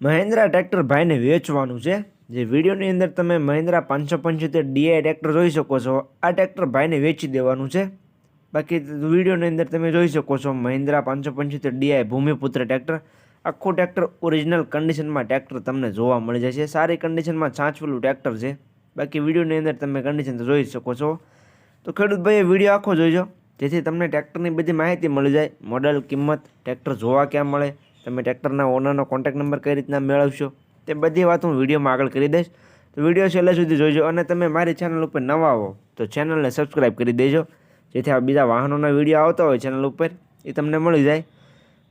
Mahindra tractor ભાઈને વેચવાનું છે. જે વિડીયોની અંદર તમે મહિન્દ્રા પાંચસો પંચોતેર ડીઆઈ ટ્રેક્ટર જોઈ શકો છો. આ ટ્રેક્ટર ભાઈને વેચી દેવાનું છે. બાકી વિડીયોની અંદર તમે જોઈ શકો છો મહિન્દ્રા પાંચસો પંચોતેર ડીઆઈ ભૂમિપુત્ર ટ્રેક્ટર. આખું ટ્રેક્ટર ઓરિજિનલ કન્ડિશનમાં ટ્રેક્ટર તમને જોવા મળી જશે. સારી કન્ડિશનમાં છાંચવેલું ટ્રેક્ટર છે. બાકી વિડીયોની અંદર તમે કન્ડિશન તો જોઈ શકો છો. તો ખેડૂત ભાઈએ વીડિયો આખો જોઈજો જેથી તમને ટ્રેક્ટરની બધી માહિતી મળી જાય. મોડલ, કિંમત, ટ્રેક્ટર જોવા ક્યાં મળે? તમે ટ્રેક્ટરના ઓનરનો કોન્ટેક્ટ નંબર કઈ રીતના મેળવશો તે બધી વાત હું વિડીયોમાં આગળ કરી દઈશ. તો વીડિયો છેલ્લે સુધી જોઈજો અને તમે મારી ચેનલ ઉપર નવા આવો તો ચેનલને સબસ્ક્રાઈબ કરી દેજો. જેથી આ બીજા વાહનોના વીડિયો આવતા હોય ચેનલ ઉપર, એ તમને મળી જાય.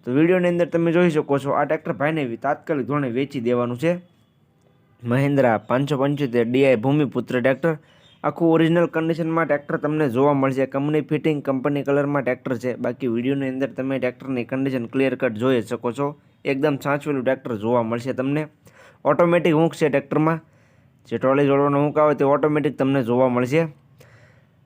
તો વિડીયોની અંદર તમે જોઈ શકો છો, આ ટ્રેક્ટર ભાઈને તાત્કાલિક ધોરણે વેચી દેવાનું છે. મહિન્દ્રા પાંચસો પંચોતેર ડીઆઈ ભૂમિપુત્ર ટ્રેક્ટર આખું ઓરિજિનલ કન્ડિશનમાં ટ્રેક્ટર તમને જોવા મળશે. કંપની ફિટિંગ કંપની કલરમાં ટ્રેક્ટર છે. બાકી વિડીયોની અંદર તમે ટ્રેક્ટરની કન્ડિશન ક્લિયર કટ જોઈ શકો છો. એકદમ સાચવેલું ટ્રેક્ટર જોવા મળશે તમને. ઓટોમેટિક હૂંક છે ટ્રેક્ટરમાં જે ટ્રોલી જોડવાનો હૂંક આવે તે ઓટોમેટિક તમને જોવા મળશે.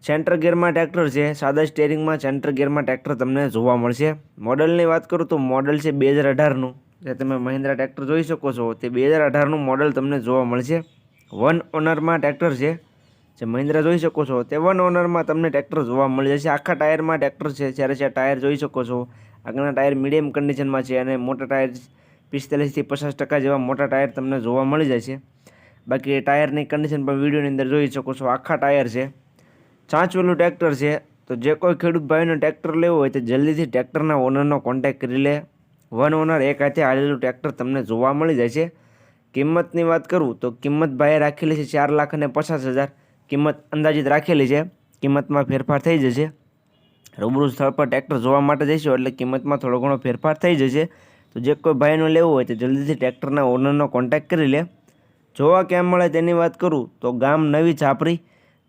સેન્ટર ગિયરમાં ટ્રેક્ટર છે. સાદા સ્ટેરિંગમાં સેન્ટર ગિયરમાં ટ્રેક્ટર તમને જોવા મળશે. મોડલની વાત કરું તો મોડલ છે બે હજાર અઢારનું. જે તમે મહિન્દ્રા ટ્રેક્ટર જોઈ શકો છો, તે બે હજાર અઢારનું મોડલ તમને જોવા મળશે. વન ઓનરમાં ટ્રેક્ટર છે. જે મહિન્દ્રા જોઈ શકો છો, તે વન ઓનરમાં તમને ટ્રેક્ટર જોવા મળી જશે. આખા ટાયરમાં ટ્રેક્ટર છે, જ્યારે છે ટાયર જોઈ શકો છો. આગળના ટાયર મીડિયમ કન્ડિશનમાં છે અને મોટા ટાયર પિસ્તાલીસથી પચાસ ટકા જેવા મોટા ટાયર તમને જોવા મળી જશે. બાકી ટાયરની કન્ડિશન પણ વિડીયોની અંદર જોઈ શકો છો. આખા ટાયર છે. ચાંચવેલું ટ્રેક્ટર છે. તો જે કોઈ ખેડૂત ભાઈનો ટ્રેક્ટર લેવો હોય તો જલ્દીથી ટ્રેક્ટરના ઓનરનો કોન્ટેક્ટ કરી લે. વન ઓનર એક હાથે હાલેલું ટ્રેક્ટર તમને જોવા મળી જાય છે કિંમતની વાત કરું તો કિંમત ભાઈએ રાખેલી છે ચાર લાખ અને પચાસ હજાર. કિંમત અંદાજિત રાખેલી છે. કિંમતમાં ફેરફાર થઈ જશે. રૂબરૂ સ્થળ પર ટ્રેક્ટર જોવા માટે જઈશું એટલે કિંમતમાં થોડો ઘણો ફેરફાર થઈ જશે. તો જે કોઈ ભાઈનો લેવું હોય તો જલ્દીથી ટ્રેક્ટરના ઓનરનો કોન્ટેક્ટ કરી લે. જોવા કેમ મળે તેની વાત કરું તો ગામ નવી છાપરી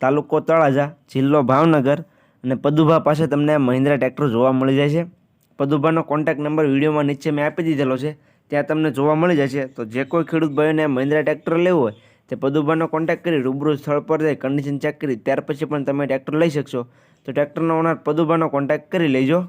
તાલુકો તળાજા, જિલ્લો ભાવનગર અને પદુભા પાસે તમને મહિન્દ્રા ટ્રેક્ટર જોવા મળી જાય છે પદુભાનો કોન્ટેક્ટ નંબર વિડીયોમાં નીચે મેં આપી દીધેલો છે. ત્યાં તમને જોવા મળી જશે. તો જે કોઈ ખેડૂત ભાઈઓને મહિન્દ્રા ટ્રેક્ટર લેવું હોય તે પદુબાનો કોન્ટેક્ટ કરી રૂબરૂ સ્થળ પર જઈ કન્ડિશન ચેક કરી, ત્યાર પછી પણ તમે ટ્રેક્ટર લઈ શકશો. તો ટ્રેક્ટરનો ઓનર પદુબાનો કોન્ટેક્ટ કરી લેજો.